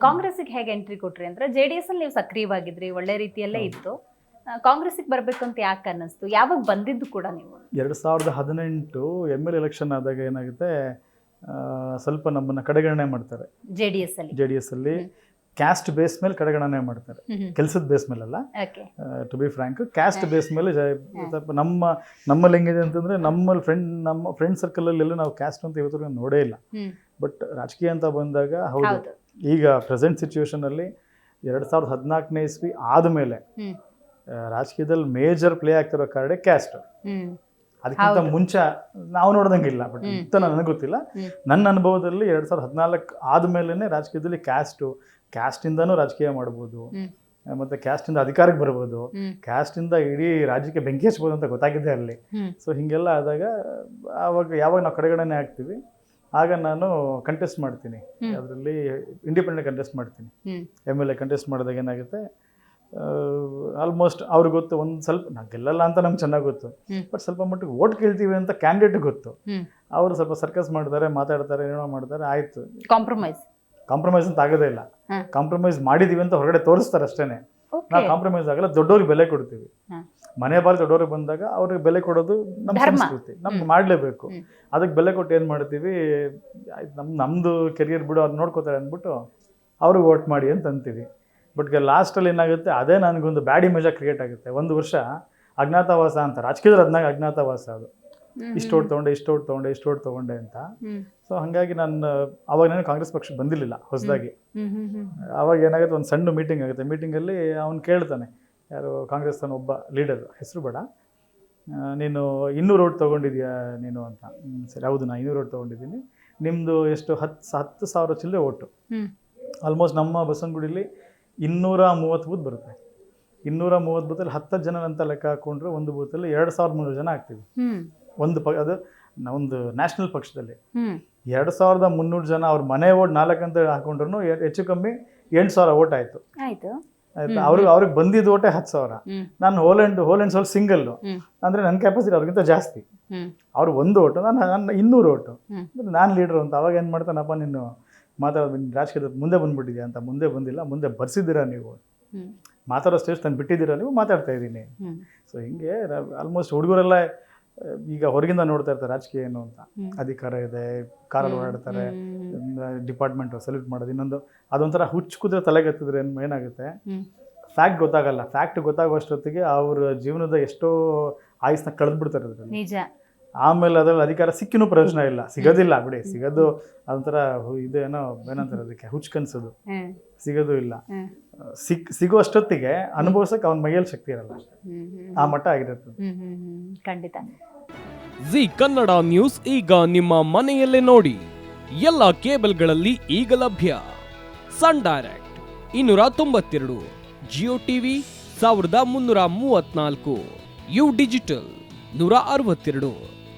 ಕಾಂಗ್ರೆಸ್ಗೆ ಹೇಗೆ ಎಂಟ್ರಿ ಕೊಟ್ರಿ ಅಂದ್ರೆ ಜೆ ಡಿ ಎಸ್ ಅಲ್ಲಿ ನೀವು ಸಕ್ರಿಯವಾಗಿದ್ರಿ ಒಳ್ಳೆ ರೀತಿಯಲ್ಲೇ ಇತ್ತು. ಕಾಂಗ್ರೆಸ್ಗೆ ಬರಬೇಕು ಅಂತ ಯಾಕೆ ಅನ್ನಿಸ್ತು? ಯಾವಾಗ ಬಂದಿದ್ದು ಕೂಡ ನೀವು? ಎರಡು ಸಾವಿರದ ಹದಿನೆಂಟು ಎಂ ಎಲ್ ಎಲೆಕ್ಷನ್ ಆದಾಗ ಏನಾಗುತ್ತೆ ಆ, ಸ್ವಲ್ಪ ನಮ್ಮನ್ನ ಕಡೆಗಣನೆ ಮಾಡ್ತಾರೆ. ಜೆ ಡಿ ಎಸ್ ಅಲ್ಲಿ? ಜೆ ಡಿ ಎಸ್ ಅಲ್ಲಿ ಕ್ಯಾಸ್ಟ್ ಬೇಸ್ ಮೇಲೆ ಕಡೆಗಣನೆ ಮಾಡ್ತಾರೆ. ಕೆಲಸದ ಬೇಸ್ ಮೇಲೆ ಅಲ್ಲ to be frank caste base ಮೇಲೆ ಜ- ಸ್ವಲ್ಪ ನಮ್ಮ ನಮ್ಮಲ್ಲಿ ಹೆಂಗಿದೆ ಅಂತಂದ್ರೆ ನಮ್ಮಲ್ಲಿ ಫ್ರೆಂಡ್ ನಮ್ಮ ಫ್ರೆಂಡ್ ಸರ್ಕಲ್ ಅಲ್ಲಿ ನಾವು ಕ್ಯಾಸ್ಟ್ ಅಂತ ಇವತ್ತು ನೋಡೇ ಇಲ್ಲ. ಹ್ಮ್. ಬಟ್ ರಾಜಕೀಯ ಅಂತ ಬಂದಾಗ ಹೌದು. ಹೌದು. ಈಗ ಪ್ರೆಸೆಂಟ್ ಸಿಚುವೇಶನಲ್ಲಿ ಎರಡು ಸಾವಿರದ ಹದಿನಾಲ್ಕನೇ ಇಸ್ವಿ ಆದಮೇಲೆ ರಾಜಕೀಯದಲ್ಲಿ ಮೇಜರ್ ಪ್ಲೇ ಆಗ್ತಿರೋ ಕಾರ್ಡೆ ಕ್ಯಾಸ್ಟ್ ಅದಕ್ಕಿಂತ ಮುಂಚೆ ನಾವು ನೋಡ್ದಂಗಿಲ್ಲ ಬಟ್ ಅಂತ ನನಗೆ ಗೊತ್ತಿಲ್ಲ. ನನ್ನ ಅನುಭವದಲ್ಲಿ ಎರಡ್ ಸಾವಿರದ ಹದಿನಾಲ್ಕು ಆದಮೇಲೆ ರಾಜಕೀಯದಲ್ಲಿ ಕ್ಯಾಸ್ಟು ಕ್ಯಾಸ್ಟಿಂದನೂ ರಾಜಕೀಯ ಮಾಡ್ಬೋದು ಮತ್ತೆ ಕ್ಯಾಸ್ಟ್ ಇಂದ ಅಧಿಕಾರಕ್ಕೆ ಬರ್ಬೋದು ಕ್ಯಾಸ್ಟ್ ಇಂದ ಇಡೀ ರಾಜ್ಯಕ್ಕೆ ಬೆಂಕಿ ಹಚ್ಬೋದು ಅಂತ ಗೊತ್ತಾಗಿದೆ ಅಲ್ಲಿ. ಸೊ ಹಿಂಗೆಲ್ಲ ಆದಾಗ ಆವಾಗ ಯಾವಾಗ ನಾವು ಕಡೆಗಡೆನೆ ಆಗ್ತೀವಿ ಆಗ ನಾನು ಕಂಟೆಸ್ಟ್ ಮಾಡ್ತೀನಿ. ಅದರಲ್ಲಿ ಇಂಡಿಪೆಂಡೆಂಟ್ ಕಂಟೆಸ್ಟ್ ಮಾಡ್ತೀನಿ. ಎಂ ಎಲ್ ಎ ಕಂಟೆಸ್ಟ್ ಮಾಡಿದಾಗ ಏನಾಗುತ್ತೆ ಆಲ್ಮೋಸ್ಟ್ ಅವ್ರಿಗೆ ಗೊತ್ತು ಒಂದು ಸ್ವಲ್ಪ ನಾವು ಗೆಲ್ಲಲ್ಲ ಅಂತ ನಮ್ಗೆ ಚೆನ್ನಾಗಿ ಗೊತ್ತು. ಬಟ್ ಸ್ವಲ್ಪ ಮಟ್ಟಿಗೆ ಓಟ್ ಕೇಳ್ತೀವಿ ಅಂತ ಕ್ಯಾಂಡಿಡೇಟ್ ಗೊತ್ತು. ಅವರು ಸ್ವಲ್ಪ ಸರ್ಕಸ್ ಮಾಡ್ತಾರೆ ಮಾತಾಡ್ತಾರೆ ಏನೋ ಮಾಡ್ತಾರೆ ಆಯಿತು. ಕಾಂಪ್ರಮೈಸ್ ಕಾಂಪ್ರಮೈಸ್ ಅಂತ ಆಗೋದೇ ಇಲ್ಲ. ಕಾಂಪ್ರಮೈಸ್ ಮಾಡಿದೀವಿ ಅಂತ ಹೊರಗಡೆ ತೋರಿಸ್ತಾರೆ ಅಷ್ಟೇ ನಾವು ಕಾಂಪ್ರಮೈಸ್ ಆಗಲ್ಲ ದೊಡ್ಡವ್ರಿಗೆ ಬೆಲೆ ಕೊಡ್ತೀವಿ. ಮನೆ ಬಾರಿ ದೊಡ್ಡವ್ರಿಗೆ ಬಂದಾಗ ಅವ್ರಿಗೆ ಬೆಲೆ ಕೊಡೋದು ನಮ್ಮ. ಸಂಸ್ಕೃತಿ ನಮ್ಗೆ. ಮಾಡಲೇಬೇಕು. ಅದಕ್ಕೆ ಬೆಲೆ ಕೊಟ್ಟು ಏನು ಮಾಡ್ತೀವಿ ಆಯ್ತು ನಮ್ಮ ನಮ್ಮದು ಕೆರಿಯರ್ ಬಿಡು ಅವ್ರು ನೋಡ್ಕೋತಾರೆ ಅಂದ್ಬಿಟ್ಟು ಅವ್ರಿಗೆ ವೋಟ್ ಮಾಡಿ ಅಂತ ಅಂತೀವಿ. ಬಟ್ ಲಾಸ್ಟಲ್ಲಿ ಏನಾಗುತ್ತೆ ಅದೇ ನನಗೊಂದು ಬ್ಯಾಡ್ ಇಮೇಜಾಗಿ ಕ್ರಿಯೇಟ್ ಆಗುತ್ತೆ. ಒಂದು ವರ್ಷ ಅಜ್ಞಾತವಾಸ ಅಂತ ರಾಜಕೀಯದಲ್ಲಿ ಅದ್ನಾಗ ಅಜ್ಞಾತವಾಸ ಅದು. ಇಷ್ಟು ಓಟ್ ತೊಗೊಂಡೆ ಇಷ್ಟು ಓಟ್ ತೊಗೊಂಡೆ ಇಷ್ಟು ಓಟ್ ತೊಗೊಂಡೆ ಅಂತ. ಸೊ ಹಾಗಾಗಿ ನಾನು ಅವಾಗ ನಾನು ಕಾಂಗ್ರೆಸ್ ಪಕ್ಷಕ್ಕೆ ಬಂದಿರಲಿಲ್ಲ ಹೊಸದಾಗಿ. ಆವಾಗ ಏನಾಗುತ್ತೆ ಒಂದು ಸಣ್ಣ ಮೀಟಿಂಗ್ ಆಗುತ್ತೆ. ಮೀಟಿಂಗಲ್ಲಿ ಅವ್ನು ಕೇಳ್ತಾನೆ ಯಾರು ಕಾಂಗ್ರೆಸ್ ಒಬ್ಬ ಲೀಡರ್ ಹೆಸರು ಬೇಡ. ನೀನು ಇನ್ನೂರು ಓಟ್ ತೊಗೊಂಡಿದ್ಯಾ ನೀನು ಅಂತ. ಸರಿ ಹೌದು ನಾನು ಇನ್ನೂರು ಓಟ್ ತೊಗೊಂಡಿದ್ದೀನಿ. ನಿಮ್ಮದು ಎಷ್ಟು ಹತ್ತು ಹತ್ತು ಸಾವಿರ ಚಿಲ್ಲರೆ ಓಟು. ಆಲ್ಮೋಸ್ಟ್ ನಮ್ಮ ಬಸವನಗುಡಿಲಿ ಇನ್ನೂರ ಮೂವತ್ತು ಬೂತ್ ಬರುತ್ತೆ. ಇನ್ನೂರ ಮೂವತ್ತು ಬೂತಲ್ಲಿ ಹತ್ತು ಜನ ಅಂತ ಲೆಕ್ಕ ಹಾಕೊಂಡ್ರೆ ಒಂದು ಬೂತಲ್ಲಿ ಎರಡು ಸಾವಿರದ ಮುನ್ನೂರು ಜನ ಆಗ್ತೀವಿ. ಒಂದು ಪ ಅದು ಒಂದು ನ್ಯಾಷನಲ್ ಪಕ್ಷದಲ್ಲಿ. ಎರಡು ಸಾವಿರದ ಮುನ್ನೂರು ಜನ ಅವ್ರ ಮನೆ ಓಟ್ ನಾಲ್ಕು ಅಂತ ಹಾಕೊಂಡ್ರು ಹೆಚ್ಚು ಕಮ್ಮಿ ಎಂಟು ಸಾವಿರ ಓಟ್ ಆಯಿತು. ಆಯ್ತು. ಅವ್ರಿಗೆ ಅವ್ರಿಗೆ ಬಂದಿದ್ದು ಓಟೆ ಹತ್ತು ಸಾವಿರ. ನಾನು whole and whole and whole single sole single hmm. ಅಂದರೆ ನನ್ನ ಕೆಪಾಸಿಟಿ ಅವ್ರಿಗಿಂತ ಜಾಸ್ತಿ. ಅವ್ರು ಒಂದು ಓಟು ನಾನು ನನ್ನ ಇನ್ನೂರು ಓಟು. ಅಂದ್ರೆ ನಾನು ಲೀಡ್ರು ಅಂತ ಅವಾಗ ಏನು ಮಾಡ್ತಾನಪ್ಪ ನೀನು ಮಾತಾಡೋದು ರಾಜಕೀಯದ ಮುಂದೆ ಬಂದ್ಬಿಟ್ಟಿದ್ಯಾ ಅಂತ ಮುಂದೆ ಬಂದಿಲ್ಲ ಮುಂದೆ ಬರ್ಸಿದ್ದೀರಾ ನೀವು? ಮಾತಾಡೋ ಸ್ಟೇಜ್ ತಂದು ಬಿಟ್ಟಿದ್ದೀರಾ ನೀವು? ಮಾತಾಡ್ತಾ ಇದ್ದೀನಿ. ಸೊ ಹಿಂಗೆ ಆಲ್ಮೋಸ್ಟ್ ಹುಡುಗರೆಲ್ಲ ಈಗ ಹೊರಗಿಂದ ನೋಡ್ತಾ ಇರ್ತಾರೆ ರಾಜಕೀಯ ಏನು ಅಂತ. ಅಧಿಕಾರ ಇದೆ ಕಾರಲ್ಲಿ ಓಡಾಡ್ತಾರೆ ಡಿಪಾರ್ಟ್ಮೆಂಟ್ ಸಲ್ಯೂಟ್ ಮಾಡೋದು. ಇನ್ನೊಂದು ಅದೊಂಥರ ಹುಚ್ಚು ಕುದ್ರೆ ತಲೆಗೆತ್ತಿದ್ರೆ ಏನ್- ಏನಾಗುತ್ತೆ. ಫ್ಯಾಕ್ಟ್ ಗೊತ್ತಾಗಲ್ಲ. ಫ್ಯಾಕ್ಟ್ ಗೊತ್ತಾಗುವಷ್ಟೊತ್ತಿಗೆ ಅವ್ರ ಜೀವನದ ಎಷ್ಟೋ ಆಯುಸ್ನ ಕಳೆದ್ಬಿಡ್ತಾರೆ ಅದ್ರಲ್ಲಿ ನಿಜ. ಆಮೇಲೆ ಅದರಲ್ಲಿ ಅಧಿಕಾರ ಸಿಕ್ಕಿನೂ ಪ್ರಯೋಜನ ಇಲ್ಲ. ಸಿಗೋದಿಲ್ಲ ಬಿಡಿ. ಸಿಗೋದು ಅದೊಂಥರ ಇದೇನೋ ಏನೋ ಏನಂತಾರೆ ಅದಕ್ಕೆ ಹುಚ್ಚು ಕನ್ಸೋದು ಸಿಗೋದು ಇಲ್ಲ. ಸಿಕ್ ಸಿಗೋ ಅಷ್ಟೊತ್ತಿಗೆ ಅನುಭವಿಸಕ್ಕೆ ಅವನ ಮೈಯಲ್ಲಿ ಶಕ್ತಿ ಇರಲ್ಲ. ಆ ಮಟ್ಟ ಆಗಿರುತ್ತೆ. ಖಂಡಿತ. ಜಿ ಕನ್ನಡ ನ್ಯೂಸ್ ಈಗ ನಿಮ್ಮ ಮನೆಯಲ್ಲೇ ನೋಡಿ. ಎಲ್ಲ ಕೇಬಲ್ಗಳಲ್ಲಿ ಈಗ ಲಭ್ಯ. ಸನ್ ಡೈರೆಕ್ಟ್ ಇನ್ನೂರ ತೊಂಬತ್ತೆರಡು ಜಿಯೋ ಟಿವಿ ಸಾವಿರದ ಮುನ್ನೂರ ಮೂವತ್ನಾಲ್ಕು ಯು ಡಿಜಿಟಲ್ ನೂರ ಅರವತ್ತೆರಡು.